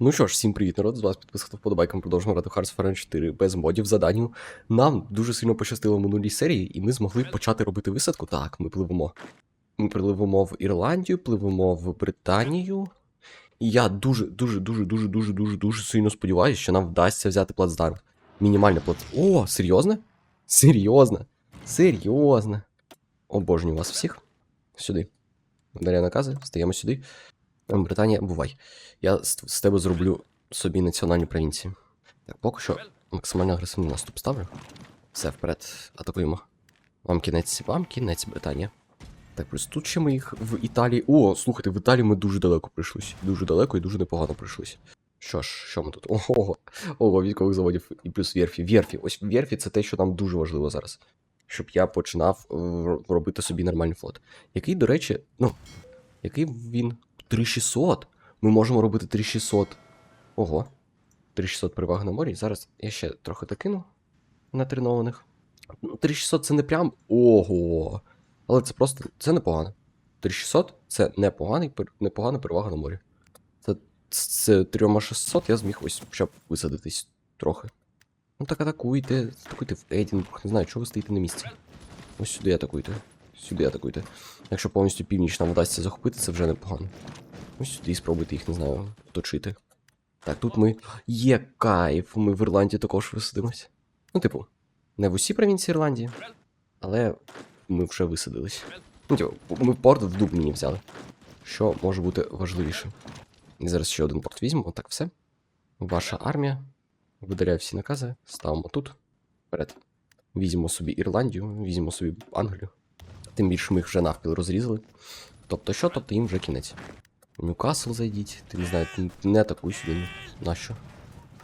Ну що ж, всім привіт, народ, з вас підписати вподобайком, продовжуємо грати в Hearts of Iron 4 без модів заданню. Нам дуже сильно пощастило в минулій серії, і ми змогли почати робити висадку. Так, ми пливемо. Ми пливемо в Ірландію, пливемо в Британію. І я дуже, дуже, дуже, дуже, дуже, дуже, дуже сильно сподіваюся, що нам вдасться взяти плацдарм. Мінімальний плац. О, серйозно? Серйозно? Серйозно. Обожнюю вас всіх. Сюди. Даря накази, стаємо сюди. Британія, бувай. Я з, тебе зроблю собі національні провінції. Так, поки що максимально агресивний наступ ставлю. Все, вперед, атакуємо. Вам кінець, вам кінець, Британія. Так, плюс тут ще ми їх в Італії. О, слухайте, в Італії ми дуже далеко прийшлися. Дуже далеко і дуже непогано прийшлися. Що ж, що ми тут? Ого, ого, військових заводів і плюс верфі. Верфі. Ось верфі це те, що нам дуже важливо зараз. Щоб я починав робити собі нормальний флот. Який, до речі, ну, який він 3600. Ми можемо робити 3600. Ого. 3600 переваги на морі. Зараз я ще трохи докину на тренованих. Ну, 3600 це не прям. Ого. Але це просто це непогано. 3600 це непоганий, непогана перевага на морі. Це з 3600 я зміг ось хоча висадитись трохи. Ну так атакуйте, атакуйте в Едінбург. Не знаю, чого ви стоїте на місці. Ось сюди атакуйте. Сюди атакуйте. Якщо повністю північ нам вдасться захопити, це вже непогано. Ось сюди спробуйте їх, не знаю, точити. Так, тут ми. Є кайф, ми в Ірландії також висадимось. Ну, типу, не в усі провінції Ірландії, але ми вже висадились. Ну, типу, ми порт в Дубліні взяли. Що може бути важливіше? І зараз ще один порт візьмемо, так все. Ваша армія. Видаляє всі накази, ставимо тут. Вперед. Візьмемо собі Ірландію, візьмемо собі Англію. Тим більше ми їх вже навпіл розрізали. Тобто що, тобто їм вже кінець. Ньюкасл зайдіть, ти не знаю, не атакуй сюди. Нащо?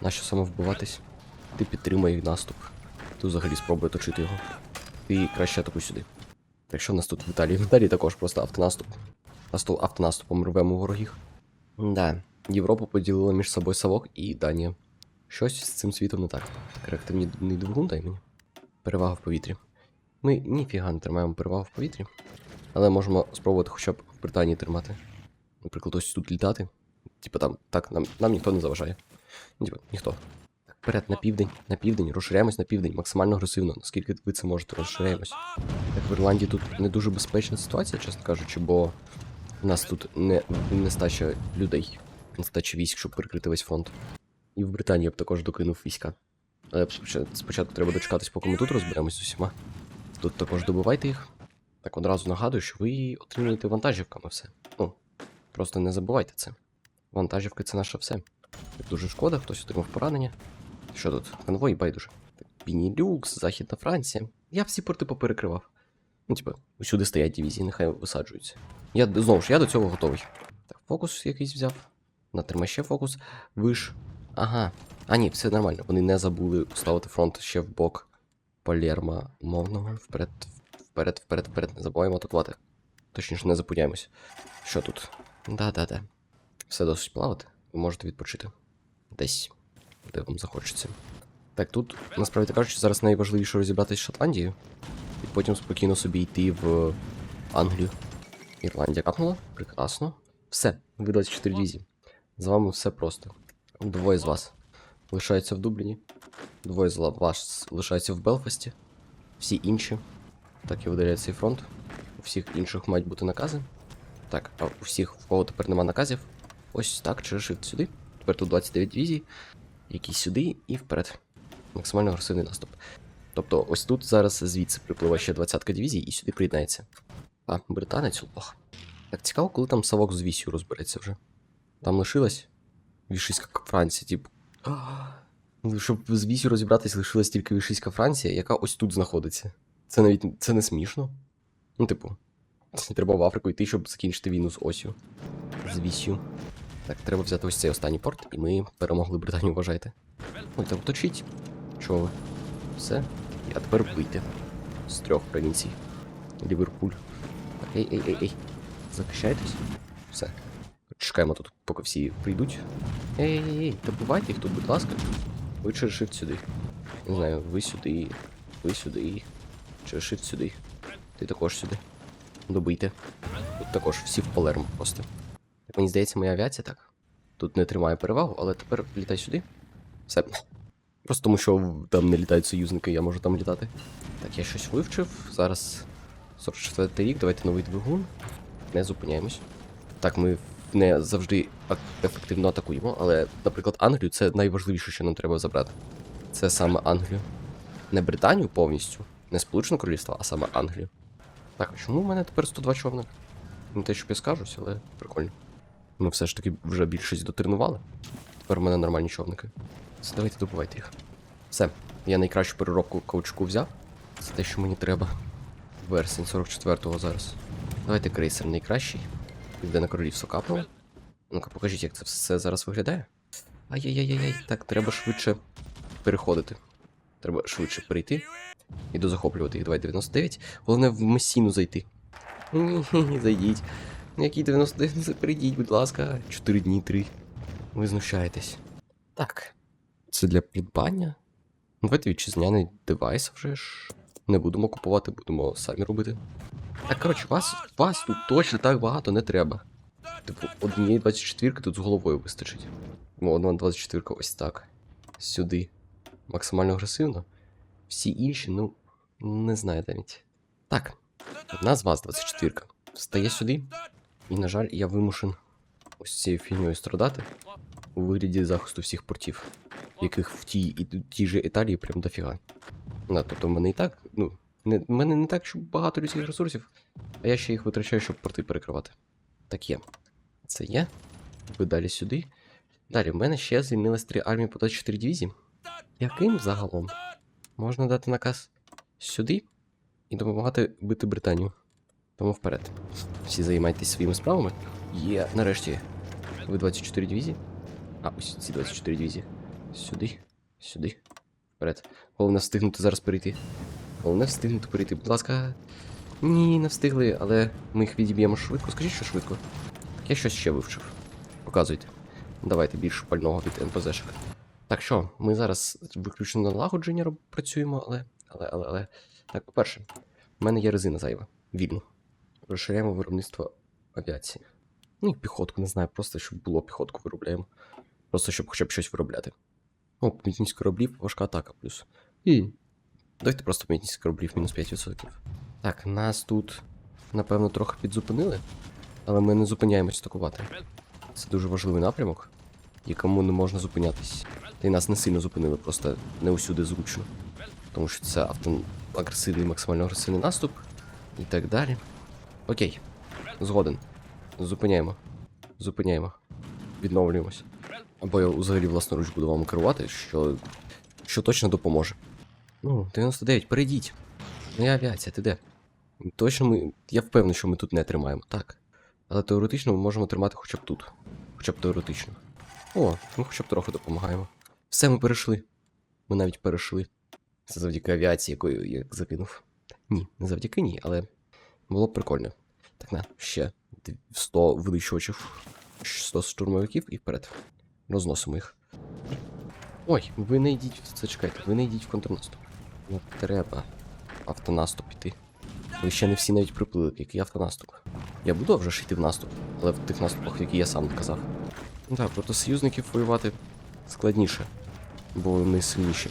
Нащо саме вбиватись? Ти підтримай наступ. Ти взагалі спробуй точити його. Ти краще атакуй сюди. Так що в нас тут в Італії? В Італії також просто автонаступ. Просто автонаступом рвемо ворогів. Да, Європу поділила між собою Савок і Данія. Щось з цим світом не так. Реактивний двигун дай мені. Перевага в повітрі. Ми ніфіга не тримаємо перевагу в повітрі, але можемо спробувати хоча б в Британії тримати. Наприклад, ось тут літати. Типа там, так, нам, нам ніхто не заважає. Ну, Типа, ніхто. Так, вперед, на південь, на південь, розширяємось на південь, максимально агресивно, наскільки ви це можете, розширяємось. Так, в Ірландії тут не дуже безпечна ситуація, чесно кажучи, бо в нас тут не, нестача людей, нестача військ, щоб перекрити весь фронт. І в Британії я б також докинув війська. Але спочатку треба дочекатись, поки ми тут розберемось з усіма. Тут також добивайте їх. Так одразу нагадую, що ви отримуєте вантажівками все. Ну, просто не забувайте це. Вантажівки це наше все. Дуже шкода, хтось отримав поранення. Що тут? Конвой байдуже. Так, Пінілюкс, Західна Франція. Я всі порти поперекривав. Ну, типа, усюди стоять дивізії, нехай висаджуються. Я знову ж, я до цього готовий. Так, фокус якийсь взяв. Натримай ще фокус. Ви ж. Ага. А ні, все нормально. Вони не забули поставити фронт ще в бок Палерма мовного. Вперед, вперед, вперед, вперед. Не забуваємо атакувати. Точніше, не запуняємось. Що тут? Да-да-да. Все досить плавати. Ви можете відпочити. Десь, де вам захочеться. Так, тут, насправді кажучи, зараз найважливіше розібратися з Шотландією. І потім спокійно собі йти в Англію. Ірландія капнула. Прекрасно. Все, ви 24 дивізії. З вами все просто. Двоє з вас лишаються в Дубліні. Двоє з вас лишаються в Белфасті. Всі інші. Так і видаляє цей фронт. У всіх інших мають бути накази. Так, а у всіх, в кого тепер нема наказів. Ось так, через shift сюди. Тепер тут 29 дивізій. Які сюди і вперед. Максимально агресивний наступ. Тобто, ось тут зараз звідси припливає ще 20-ка дивізій і сюди приєднається. А, британець лох. Так цікаво, коли там Савок з вісю розбереться вже. Там лишилась Вішиська Франція, типу. Щоб з вісю розібратись, лишилась тільки Вішиська Франція, яка ось тут знаходиться. Це навіть це не смішно. Ну, типу, треба в Африку йти, щоб закінчити війну з осю. З вісю. Так, треба взяти ось цей останній порт, і ми перемогли Британію, вважайте. Ой, так точіть. Чого ви? Все. А тепер вийти. З трьох провінцій. Ліверпуль. Ей, ей, ей, ей. Захищайтесь. Все. Чекаємо тут, поки всі прийдуть. Ей, ей, ей, добивайте їх тут, будь ласка. Ви через сюди. Не знаю, ви сюди, ви сюди. Через сюди. Ти також сюди. Добийте. Тут також всі в Палермо просто. Так мені здається, моя авіація так. тут не тримає перевагу, але тепер літай сюди. Все. Просто тому, що там не літають союзники, я можу там літати. Так, я щось вивчив. Зараз 44 рік, давайте новий двигун. Не зупиняємось. Так, ми не завжди ефективно атакуємо, але, наприклад, Англію це найважливіше, що нам треба забрати. Це саме Англію. Не Британію повністю, не Сполучене Королівство, а саме Англію. Так, а чому в мене тепер 102 човна? Не те, щоб я скажусь, але прикольно. Ми все ж таки вже більшість дотренували. Тепер в мене нормальні човники. Все, давайте добувайте їх. Все, я найкращу переробку каучуку взяв. Це те, що мені треба. Версень 44-го зараз. Давайте крейсер найкращий. Південне королівство капнуло. Ну-ка, покажіть, як це все зараз виглядає. Ай-яй-яй-яй, так, треба швидше переходити. Треба швидше перейти і дозахоплювати їх. Давай 99. Головне в Месіну зайти. Зайдіть. Який 99? Перейдіть, будь ласка. 4 дні, 3. Ви знущаєтесь. Так. Це для придбання. Ну, Давайте вітчизняний девайс вже ж. Не будемо купувати, будемо самі робити. Так, коротше, вас, вас тут точно так багато не треба. Типу, однієї 24 тут з головою вистачить. Ну, одна 24 ось так. Сюди. Максимально агресивно. Всі інші, ну, не знаю навіть. Так, одна з вас 24 Встає сюди. І, на жаль, я вимушен ось цією фігньою страдати у вигляді захисту всіх портів, яких в тій і тій же Італії прям дофіга. Да, тобто в мене і так, ну, не, в мене не так, щоб багато людських ресурсів, а я ще їх витрачаю, щоб порти перекривати. Так є. Це є. Ви далі сюди. Далі, в мене ще звільнилось три армії по 24 дивізії. Яким загалом? Можна дати наказ сюди і допомагати бити Британію. Тому вперед. Всі займайтесь своїми справами. Є, нарешті. Ви 24 дивізії? А, ось ці 24 дивізії. Сюди, сюди. Вперед. Головне встигнути зараз перейти. Головне встигнути перейти. Будь ласка. Ні, не встигли, але ми їх відіб'ємо швидко. Скажіть, що швидко. Так я щось ще вивчив. Показуйте. Давайте більше пального від НПЗшок. Так що, ми зараз виключно налагодження роб- працюємо, але. Але, але, але. Так, по-перше, в мене є резина зайва. Вільно. Розширяємо виробництво авіації. Ну і піхотку, не знаю, просто щоб було піхотку виробляємо. Просто щоб хоча б щось виробляти. О, мітність кораблів, важка атака плюс. І. Давайте просто мітність кораблів мінус 5%. Так, нас тут, напевно, трохи підзупинили, але ми не зупиняємось атакувати. Це дуже важливий напрямок, якому не можна зупинятись. Та й нас не сильно зупинили, просто не усюди зручно. Тому що це авто... агресивний, максимально агресивний наступ і так далі. Окей, згоден. Зупиняємо. Зупиняємо. Відновлюємось. Або я взагалі власноруч буду вам керувати, що. що точно допоможе. Ну, 99, перейдіть. Моя авіація, ти де? Точно ми. Я впевнений, що ми тут не тримаємо, так. Але теоретично ми можемо тримати хоча б тут. Хоча б теоретично. О, ми хоча б трохи допомагаємо. Все, ми перейшли. Ми навіть перейшли. Це завдяки авіації, якою я закинув. Ні, не завдяки ні, але було б прикольно. Так, на, ще 100 винищувачів, 100 штурмовиків і вперед. Розносимо їх. Ой, ви не йдіть, зачекайте, ви не йдіть в контрнаступ. Не треба автонаступ іти. Ви ще не всі навіть приплили, який автонаступ. Я буду вже йти в наступ, але в тих наступах, які я сам казав. Ну так, проти союзників воювати складніше, бо вони сильніші.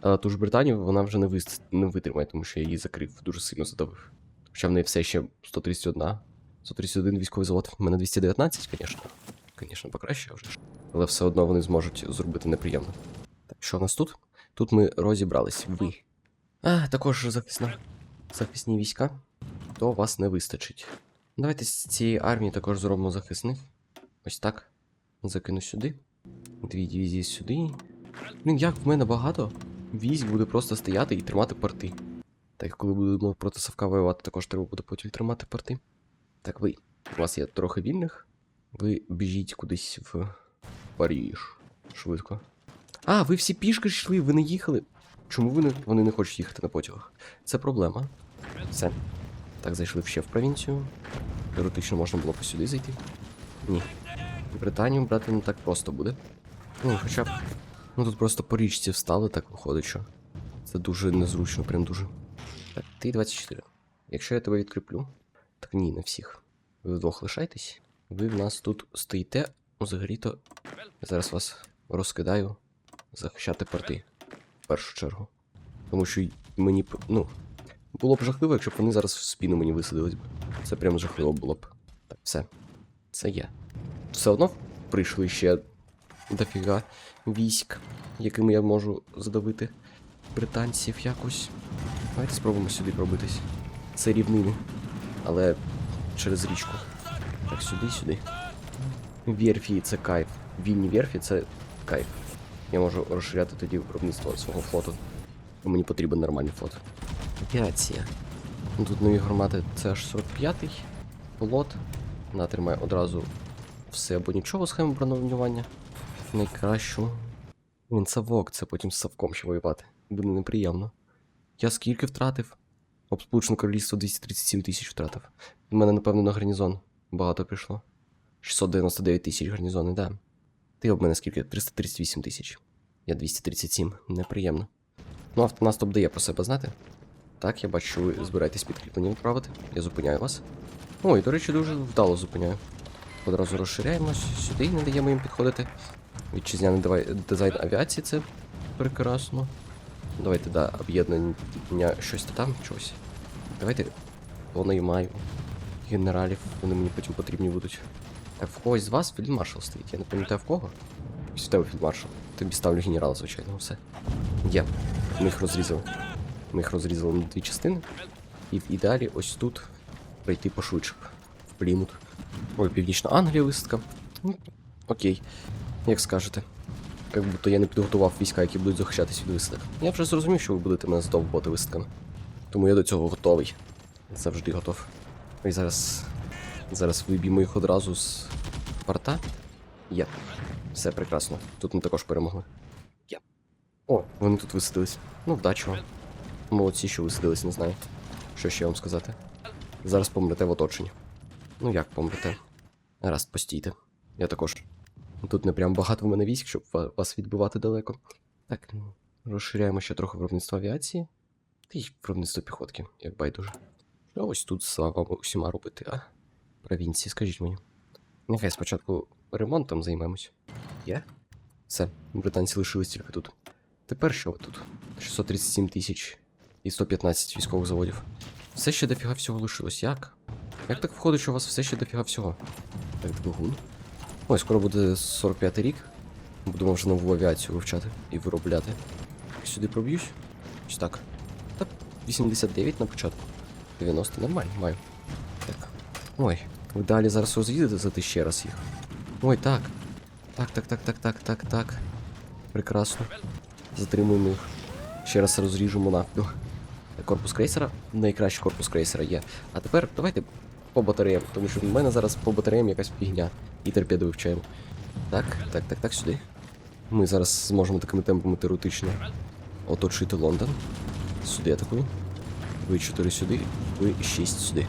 Але ту ж Британію вона вже не, вис... не витримає, тому що я її закрив, дуже сильно задавив. Хоча в неї все ще 131. 131 військовий завод. У мене 219, звісно. Звісно, покраще вже. Але все одно вони зможуть зробити неприємно. Так, що в нас тут? Тут ми розібрались. Ви. А, також захисна. Захисні війська. То вас не вистачить. Давайте з цієї армії також зробимо захисних. Ось так. Закину сюди. Дві дивізії сюди. Блін, як в мене багато військ буде просто стояти і тримати порти. Так, коли будемо проти Савка воювати, також треба буде потім тримати порти. Так, ви. У вас є трохи вільних. Ви біжіть кудись в Паріж. Швидко. А, ви всі пішки йшли, ви не їхали. Чому ви не... вони не хочуть їхати на потягах? Це проблема. Все. Так, зайшли ще в провінцію. Теоретично можна було б сюди зайти. Ні. Британію брати не так просто буде. Ну, хоча б. Ну тут просто по річці встали, так виходить, що. Це дуже незручно, прям дуже. Так, ти 24. Якщо я тебе відкріплю. Так ні, не всіх. Ви вдвох лишайтесь. Ви в нас тут стоїте взагалі-то я зараз вас розкидаю захищати порти. В першу чергу. Тому що мені. Ну. Було б жахливо, якщо б вони зараз в спину мені висадились б. Це прям жахливо було б. Так, все. Це є. Все одно прийшли ще дофіга військ, якими я можу задавити британців якось. Давайте спробуємо сюди пробитись. Це рівнини. Але через річку. Так, сюди, сюди. Верфі це кайф. Вільні верфі це кайф. Я можу розширяти тоді виробництво свого флоту. Мені потрібен нормальний флот. Авіація. Тут нові гармати це аж 45-й. Пілот. Натримає одразу все або нічого схему бронювання. Найкращу. Він савок, це потім з савком ще воювати. Буде неприємно. Я скільки втратив? Об Сполучене Королівство 237 тисяч втратив. У мене, напевно, на гарнізон багато пішло. 699 тисяч гарнізони, да. Ти об мене скільки? 338 тисяч. Я 237. Неприємно. Ну, автонаступ дає про себе знати. Так, я бачу, ви збираєтесь підкріплення відправити. Я зупиняю вас. Ой, до речі, дуже вдало зупиняю. Одразу розширяємось, сюди не даємо їм підходити. Вітчизняний дизайн авіації це прекрасно. Давайте, да, об'єднання щось там, чогось. Давайте понаймаю генералів, вони мені потім потрібні будуть. Так, в когось з вас фільдмаршал стоїть. Я не пам'ятаю в кого. Ось тебе фільдмаршал. Тобі ставлю генерала, звичайно, все. Є. Ми їх розрізали. Ми їх розрізали на дві частини. І в ідеалі ось тут пройти пошвидше. В Плімут. Ой, Північна Англія висадка. Ну, окей. Як скажете. Як будто я не підготував війська, які будуть захищатись від висадок. Я вже зрозумів, що ви будете мене здовбувати висадками. Тому я до цього готовий. Завжди готов. І зараз. Зараз виб'ємо їх одразу з порта. Є. Все прекрасно. Тут ми також перемогли. Є. О, вони тут висадились. Ну, вдачі вам. Молодці, що висадились, не знаю. Що ще вам сказати. Зараз помрете в оточенні. Ну як помрете? Раз, постійте. Я також. Тут не прям багато в мене військ, щоб вас відбивати далеко. Так, розширяємо ще трохи виробництво авіації. Та й виробництво піхотки, як байдуже. Що ось тут з вами усіма робити, а? Провінції, скажіть мені. Нехай спочатку ремонтом займемось. Є? Все, британці лишились тільки тут. Тепер що ви тут? 637 тисяч і 115 військових заводів. Все ще дофіга всього лишилось. Як? Як так виходить, що у вас все ще дофіга всього? Так, двигун. Ой, скоро буде 45 рік. Будемо вже нову авіацію вивчати і виробляти. Сюди проб'юсь? Чи так? Та 89 на початку. 90 нормально, маю. Так. Ой, ви далі зараз роз'їдете за ще раз їх. Ой, так. Так, так, так, так, так, так, так. Прекрасно. Затримуємо їх. Ще раз розріжемо навпіл. Корпус крейсера. Найкращий корпус крейсера є. А тепер давайте по батареям, тому що в мене зараз по батареям якась фігня. І торпеди вивчаємо. Так, так, так, так, сюди. Ми зараз зможемо такими темпами теоретично оточити Лондон. Сюди атакую. Ви 4 сюди, ви 6 сюди.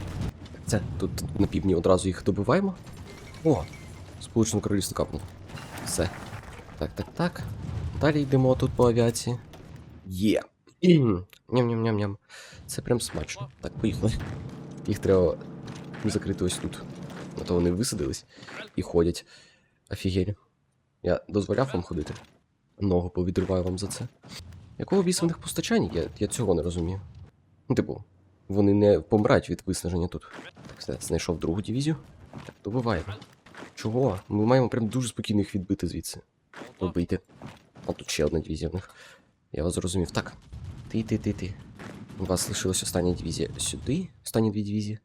Це тут на півдні одразу їх добиваємо. О! Сполучене Королівство капнуло. Все. Так, так, так. Далі йдемо тут по авіації. Є. Ням-ням-ням-ням. Це прям смачно. Так, поїхали. Їх треба закрити ось тут. А то вони висадились і ходять. Офігелі. Я дозволяв вам ходити. Ногу повідриваю вам за це. Якого біса в них постачання? Я, я цього не розумію. Ну, типу, вони не помрать від виснаження тут. Так, все, знайшов другу дивізію. Так, добиваємо. Чого? Ми маємо прям дуже спокійно їх відбити звідси. Вбити. А тут ще одна дивізія в них. Я вас зрозумів. Так. Ти, ти, ти, ти. У вас лишилась остання дивізія сюди. Останні дві дивізії.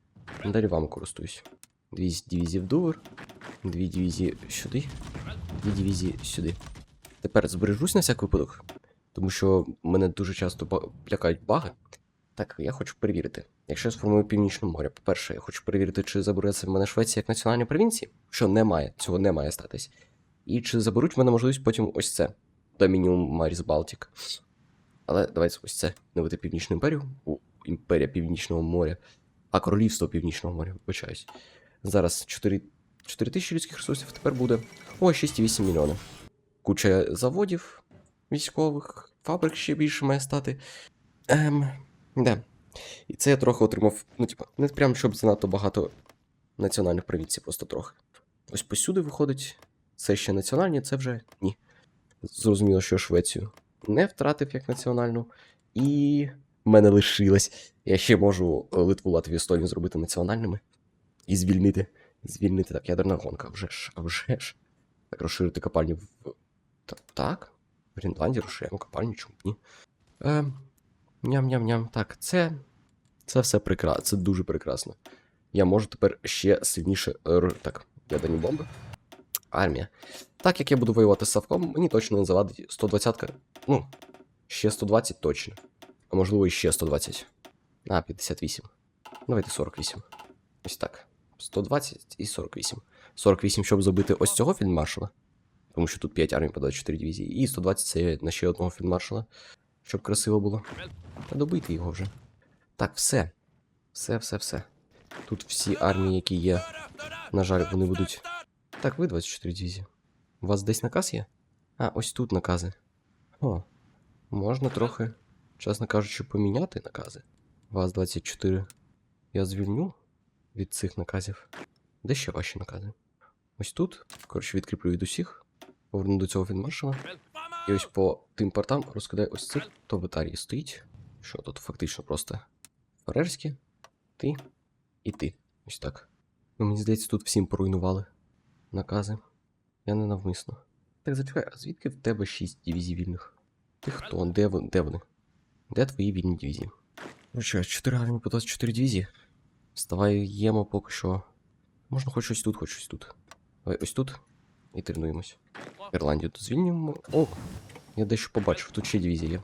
Далі вами користуюсь. Дві дивізії в Дувер. Дві дивізії сюди. Дві дивізії сюди. Тепер збережусь на всяк випадок. Тому що мене дуже часто ба- лякають баги. Так, я хочу перевірити. Якщо я сформую Північне море, по-перше, я хочу перевірити, чи забереться в мене Швеція як національні провінції, що немає, цього не має статись. І чи заберуть в мене можливість потім ось це. Домініум Маріс Балтік. Але давайте ось це. Новити Північну імперію. У, імперія Північного моря. А королівство Північного моря, вибачаюсь. Зараз 4, 4 тисячі людських ресурсів, тепер буде. О, 6,8 мільйони. Куча заводів військових, фабрик ще більше має стати. Ем, да. І це я трохи отримав, ну, типа, не прям щоб занадто багато національних провінцій, просто трохи. Ось посюди виходить це ще національні, це вже ні. Зрозуміло, що Швецію не втратив як національну. І мене лишилось. Я ще можу Литву, Латвію, Естонію зробити національними і звільнити. Звільнити так, ядерна гонка, вже ж, а вже ж. Так, розширити копальню в. Так. В Гренландії розширяємо копальню, чому ні. Е, ням-ням-ням. Так, це. Це все прекрасно. Це дуже прекрасно. Я можу тепер ще сильніше. р- Так, ядерні бомби. Армія. Так як я буду воювати з Савком, мені точно не завадить 120-ка. Ну, ще 120 точно. А можливо, і ще 120. А, 58. Давайте 48. Ось так. 120 і 48. 48, щоб забити ось цього фільмаршала. Тому що тут 5 армій по 24 дивізії. І 120 це на ще одного фільмаршала. Щоб красиво було. Та добити його вже. Так, все. Все, все, все. Тут всі армії, які є. На жаль, вони будуть. Так, ви 24 дивізії. У вас десь наказ є? А, ось тут накази. О, можна трохи, чесно кажучи, поміняти накази. Вас 24. Я звільню від цих наказів. Де ще ваші накази? Ось тут. Коротше, відкріплю від усіх. Поверну до цього фінмаршала. І ось по тим портам розкидаю ось цих, то в Італії стоїть. Що тут фактично просто Фарерські, ти і ти. Ось так. Ну, мені здається, тут всім поруйнували накази. Я не навмисно. Так зачекай, а звідки в тебе 6 дивізій вільних? Ти хто? Де, де вони? Де твої вільні дивізії? Ну що, 4 армії по 24 дивізії? Вставаємо поки що. Можна хоч щось тут, хоч щось тут. Давай ось тут. І тренуємось. Ірландію тут звільнимо. О! Я дещо побачив, тут ще дивізія є.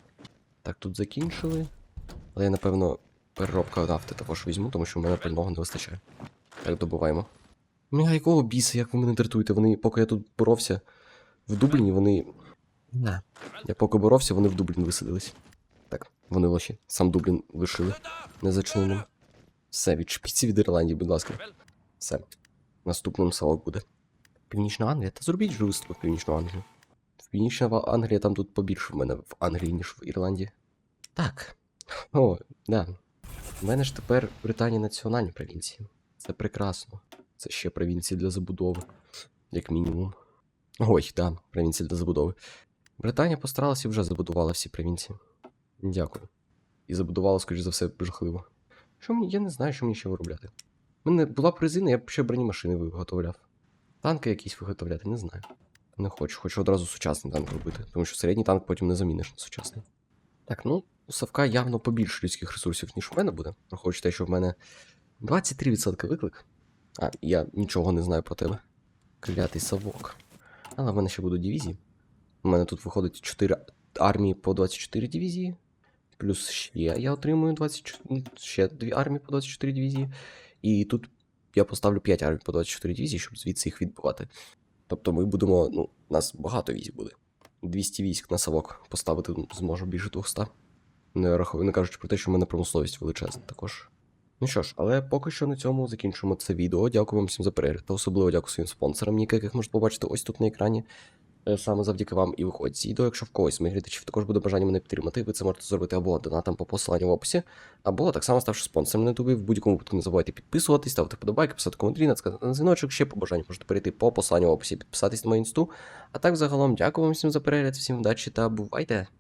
Так, тут закінчили. Але я, напевно, переробка нафти також візьму, тому що в мене пального не вистачає. Так, добуваємо. Ну, якого біса, як ви мене дратуєте? Вони, поки я тут боровся в Дубліні, вони. Не. Я поки боровся, вони в Дублін висадились. Так, вони лоші. Сам Дублін лишили. Незачиненим. Все, відчепіться від Ірландії, будь ласка. Все. Наступним селок буде. Північна Англія? Та зробіть же виступ в Північну Англію. В Північна Англія там тут побільше в мене в Англії, ніж в Ірландії. Так. О, да. У мене ж тепер Британія національні провінції. Це прекрасно. Це ще провінції для забудови, як мінімум. Ой, да, провінції для забудови. Британія постаралася і вже забудувала всі провінції. Дякую. І забудувала, скоріш за все, жахливо. Що мені, я не знаю, що мені ще виробляти. У мене була б резина, я б ще бронемашини виготовляв. Танки якісь виготовляти, не знаю. Не хочу, хочу одразу сучасний танк робити, тому що середній танк потім не заміниш на сучасний. Так, ну, у Савка явно побільше людських ресурсів, ніж у мене буде. Враховуючи те, що в мене 23% виклик. А, я нічого не знаю про тебе. Клятий совок. Але в мене ще будуть дивізії. У мене тут виходить 4 армії по 24 дивізії. Плюс ще я отримую 24, ще 2 армії по 24 дивізії. І тут я поставлю 5 армій по 24 дивізії, щоб звідси їх відбувати. Тобто ми будемо, ну, нас багато військ буде. 200 військ на совок поставити ну, зможу більше 200. Не не кажучи про те, що в мене промисловість величезна також. Ну що ж, але поки що на цьому закінчимо це відео. Дякую вам всім за перегляд. Та особливо дякую своїм спонсорам, яких можете побачити ось тут на екрані. Е, Саме завдяки вам і виходить ці відео. Якщо в когось моїх глядачів також буде бажання мене підтримати, ви це можете зробити або донатом по посиланню в описі, або так само ставши спонсором на ютубі. В будь-якому випадку не забувайте підписуватись, ставити подобайки, писати коментарі, натискати на дзвіночок. Ще по бажанню можете перейти по посиланню в описі, підписатись на мою інсту. А так загалом дякую вам всім за перегляд, всім вдачі та бувайте!